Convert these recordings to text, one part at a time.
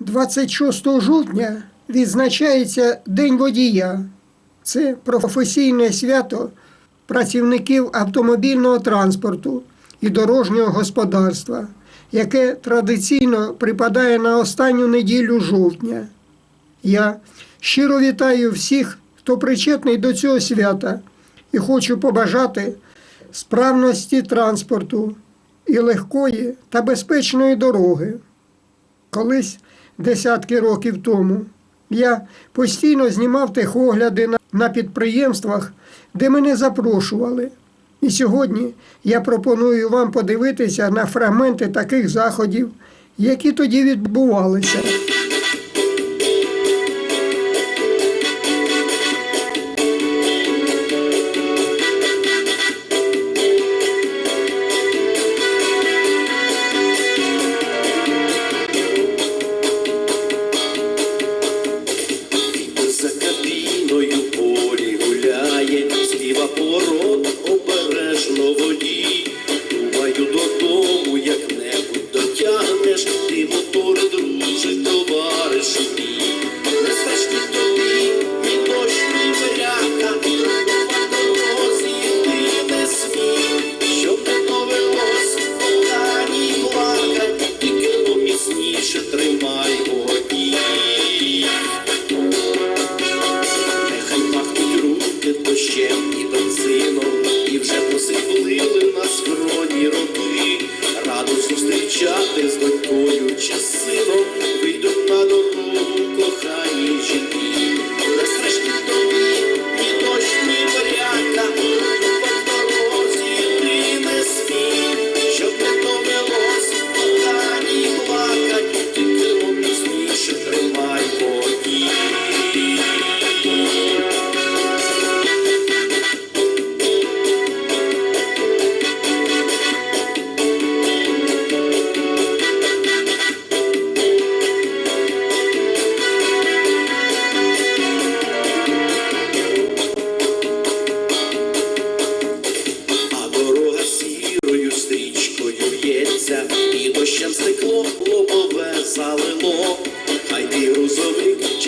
26 жовтня відзначається День водія. Це професійне свято працівників автомобільного транспорту і дорожнього господарства, яке традиційно припадає на останню неділю жовтня. Я щиро вітаю всіх, хто причетний до цього свята, і хочу побажати справності транспорту і легкої та безпечної дороги. Колись десятки років тому я постійно знімав техогляди на, на підприємствах, де мене запрошували. І сьогодні я пропоную вам подивитися на фрагменти таких заходів, які тоді відбувалися.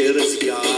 через я.